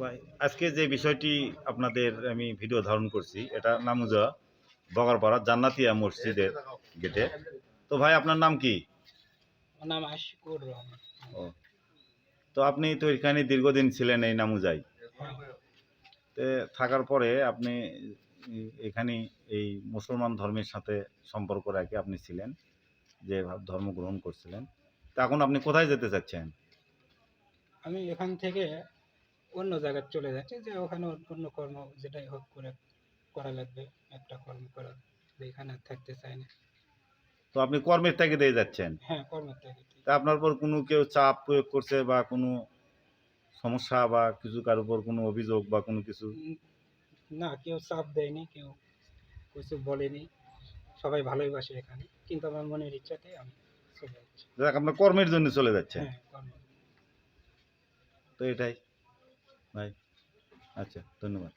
ভাই আজকে যে বিষয়টি আপনাদের আমি ভিডিও ধারণ করছি এটা নামুজা বগারপাড়া জান্নাতিয়া মসজিদের গেটে। তো ভাই আপনার নাম কি? নাম আশিকুর রহমান। ও তো আপনি তো এখানে দীর্ঘদিন ছিলেন এই নামুজাই তে থাকার পরে আপনি এখানে এই মুসলমান ধর্মের সাথে সম্পর্ক রেখে আপনি ছিলেন যে ধর্ম গ্রহণ করছিলেন। তা এখন আপনি কোথায় যেতে চাচ্ছেন? আমি এখান থেকে অন্য জায়গায় চলে যাচ্ছে যে ওখানে অন্য কর্ম যেটাই হোক করে করা লাগবে একটা কর্ম করা এখানে আর থাকতে চাই না। তো আপনি কর্মের তাগিদে যাচ্ছেন? হ্যাঁ কর্মের থেকে তা আপনার উপর কোনো কেউ চাপ প্রয়োগ করছে বা কোনো সমস্যা বা কিছু কার উপর কোনো অভিযোগ বা কোনো কিছু? না কেউ চাপ দেয়নি কেউ কিছু বলেনি। সবাই ভালোই বাসে এখানে কিন্তু আমার মনের ইচ্ছাতে আমি চলে যাচ্ছি। যাক আপনার কর্মের জন্য চলে যাচ্ছেন। হ্যাঁ কর্ম তো এটাই। ভাই আচ্ছা ধন্যবাদ।